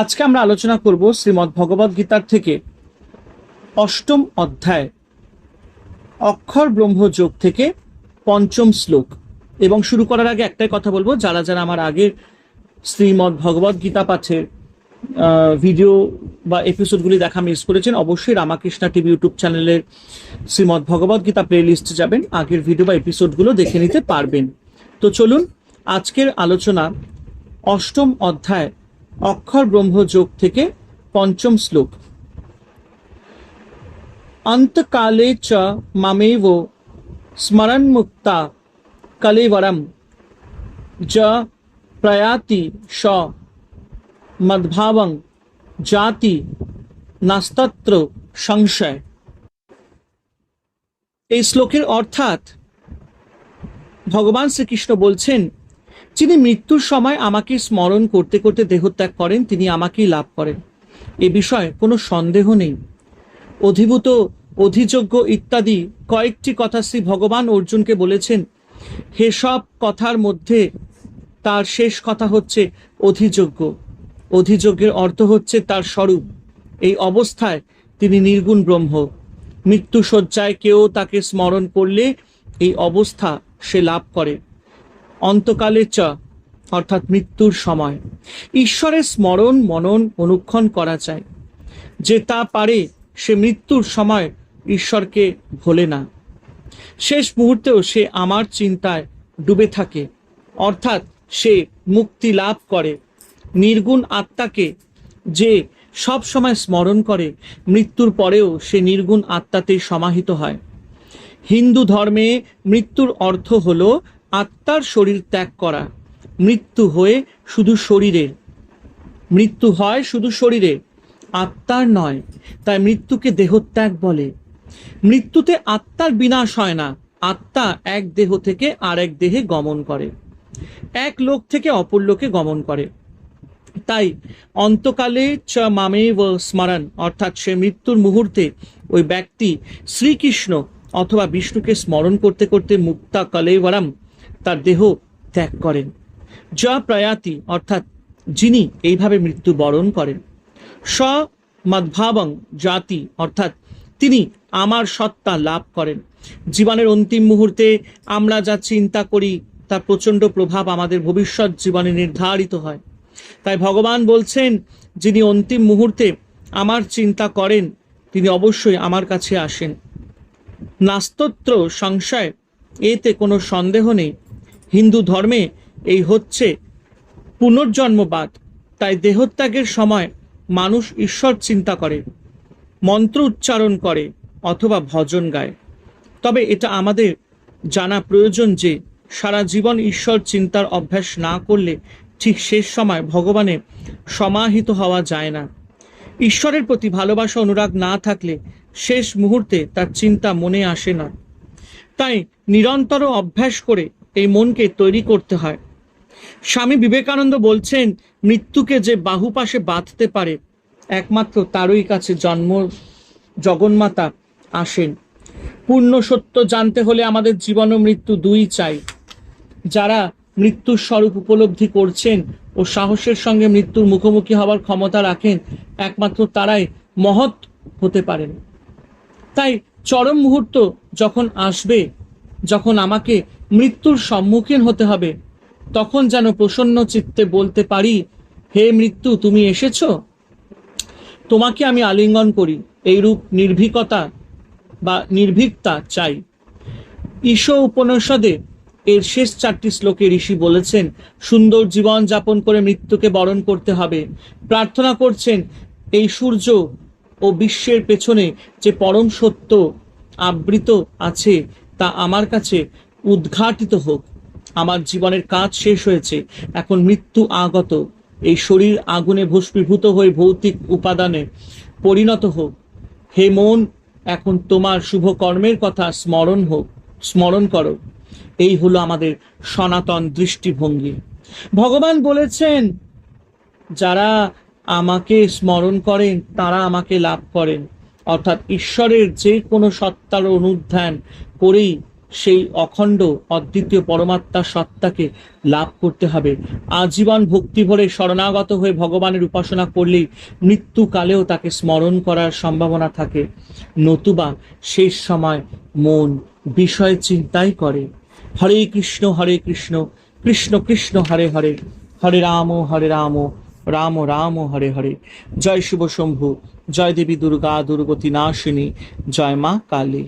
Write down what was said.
আজকে আমরা আলোচনা করব শ্রীমদ্ ভগবদ গীতার থেকে অষ্টম অধ্যায়, অক্ষর ব্রহ্মযোগ থেকে পঞ্চম শ্লোক। এবং শুরু করার আগে একটাই কথা বলব, যারা যারা আমার আগের শ্রীমদ্ ভগবদ গীতা পাঠের ভিডিও বা এপিসোডগুলি দেখা মিস করেছেন, অবশ্যই রামাকৃষ্ণা টিভি ইউটিউব চ্যানেলের শ্রীমদ্ ভগবদ গীতা প্লে লিস্টে যাবেন, আগের ভিডিও বা এপিসোডগুলো দেখে নিতে পারবেন। তো চলুন, আজকের আলোচনা অষ্টম অধ্যায় অক্ষর ব্রহ্মযোগ থেকে পঞ্চম শ্লোক। অন্তকালে চ মামেব স্মরণমুক্তা কলেবরম। য প্রয়াতি স মদ্ভাবং জাতি নাস্তত্র সংশয়। এই শ্লোকের অর্থাৎ ভগবান শ্রীকৃষ্ণ বলছেন যিনি মৃত্যুর সময় আমাকে স্মরণ করতে করতে দেহত্যাগ করেন, তিনি আমাকেই লাভ করেন। এ বিষয়ে কোনো সন্দেহ নেই। অধিভূত, অধিযোগ্য ইত্যাদি কয়েকটি কথা শ্রী ভগবান অর্জুনকে বলেছেন, হে সব কথার মধ্যে তার শেষ কথা হচ্ছে অধিযোগ্য। অধিযোগ্যের অর্থ হচ্ছে তার স্বরূপ। এই অবস্থায় তিনি নির্গুণ ব্রহ্ম। মৃত্যু শয্যায় কেউ তাকে স্মরণ করলে এই অবস্থা সে লাভ করে। অন্তকালে চ, অর্থাৎ মৃত্যুর সময়। ঈশ্বরের স্মরণ, মনন, অনুক্ষণ করা যায় যে তা পারে, সে মৃত্যুর সময় ঈশ্বরকে ভোলে না। শেষ মুহূর্তেও সে আমার চিন্তায় ডুবে থাকে। অর্থাৎ সে মুক্তি লাভ করে। নির্গুণ আত্মাকে যে সব সময় স্মরণ করে, মৃত্যুর পরেও সে নির্গুণ আত্মাতেই সমাহিত হয়। হিন্দু ধর্মে মৃত্যুর অর্থ হল আত্মার শরীর ত্যাগ করা। মৃত্যু হয়ে শুধু শরীরের। মৃত্যু হয় শুধু শরীরে আত্মার নয়, তাই মৃত্যুকে দেহত্যাগ বলে। মৃত্যুতে আত্মার বিনাশ হয় না, আত্মা এক দেহ থেকে আরেক দেহে গমন করে। এক লোক থেকে অপর লোকে গমন করে। তাই অন্তকালে চ মামে স্মরণ, অর্থাৎ সে মৃত্যুর মুহূর্তে ওই ব্যক্তি শ্রীকৃষ্ণ অথবা বিষ্ণুকে স্মরণ করতে করতে মুক্তা কলেবরম তার দেহ ত্যাগ করেন। যা প্রয়াতি অর্থাৎ যিনি এইভাবে মৃত্যু বরণ করেন। স মদ্ভাবং জাতি, অর্থাৎ তিনি আমার সত্তা লাভ করেন। জীবনের অন্তিম মুহূর্তে আমরা যা চিন্তা করি, তার প্রচণ্ড প্রভাব আমাদের ভবিষ্যৎ জীবনে নির্ধারিত হয়। তাই ভগবান বলছেন, যিনি অন্তিম মুহূর্তে আমার চিন্তা করেন, তিনি অবশ্যই আমার কাছে আসেন। নাস্তত্র সংশয় এতে কোনো সন্দেহ নেই। হিন্দু ধর্মে এই হচ্ছে পুনর্জন্মবাদ। তাই দেহত্যাগের সময় মানুষ ঈশ্বর চিন্তা করে, মন্ত্র উচ্চারণ করে অথবা ভজন গায়। তবে এটা আমাদের জানা প্রয়োজন যে সারা জীবন ঈশ্বর চিন্তার অভ্যাস না করলে ঠিক শেষ সময় ভগবানে সমাহিত হওয়া যায় না। ঈশ্বরের প্রতি ভালোবাসা অনুরাগ না থাকলে শেষ মুহূর্তে তার চিন্তা মনে আসে না। তাই নিরন্তর অভ্যাস করে এই মনকে তৈরি করতে হয়। স্বামী বিবেকানন্দ বলছেন, মৃত্যুকে যে বাহু পাশে বাঁধতে পারে, একমাত্র তারই কাছে জন্ম, জগন্মাতা আসেন। পূর্ণ সত্য জানতে হলে আমাদের জীবন ও মৃত্যু দুই চাই। যারা মৃত্যুর স্বরূপ উপলব্ধি করছেন ও সাহসের সঙ্গে মৃত্যুর মুখোমুখি হওয়ার ক্ষমতা রাখেন, একমাত্র তারাই মহৎ হতে পারেন। তাই চরম মুহূর্ত যখন আসবে, যখন আমাকে মৃত্যুর সম্মুখীন হতে হবে। তখন যেন প্রসন্ন চিত্তে বলতে পারি, হে মৃত্যু, তুমি এসেছ? তোমাকে আমি আলিঙ্গন করি, এইরূপ নির্ভীকতা বা নির্ভীকতা চাই। ঈশ উপনিষদে এর শেষ চারটি শ্লোকে ঋষি বলেছেন, সুন্দর জীবন যাপন করে মৃত্যুকে বরণ করতে হবে। প্রার্থনা করছেন, এই সূর্য ও বিশ্বের পেছনে যে পরম সত্য আবৃত আছে, তা আমার কাছে উদ্ঘাটিত হোক। আমার জীবনের কাজ শেষ হয়েছে। এখন মৃত্যু আগত। এই শরীর আগুনে ভস্মীভূত হয়ে ভৌতিক উপাদানে পরিণত হোক। হে মন, এখন তোমার শুভ কর্মের কথা স্মরণ হোক, স্মরণ করো। এই হলো আমাদের সনাতন দৃষ্টিভঙ্গি। ভগবান বলেছেন, যারা আমাকে স্মরণ করেন, তারা আমাকে লাভ করেন। অর্থাৎ ঈশ্বরের যে কোনো সত্তার অনুধ্যান করেই সেই অখণ্ড অদ্বিতীয় পরমাত্মা সত্তাকে লাভ করতে হবে। আজীবন ভক্তি ভরে শরণাগত হয়ে ভগবানের উপাসনা করলেই মৃত্যুকালেও তাকে স্মরণ করার সম্ভাবনা থাকে। নতুবা শেষ সময় মন বিষয় চিন্তাই করে। হরে কৃষ্ণ হরে কৃষ্ণ কৃষ্ণ কৃষ্ণ, হরে হরে হরে রাম হরে রাম রাম রাম, হরে হরে। জয় শুভ শম্ভু, জয় দেবী দুর্গা, দুর্গতি নাশিনী, জয় মা কালী।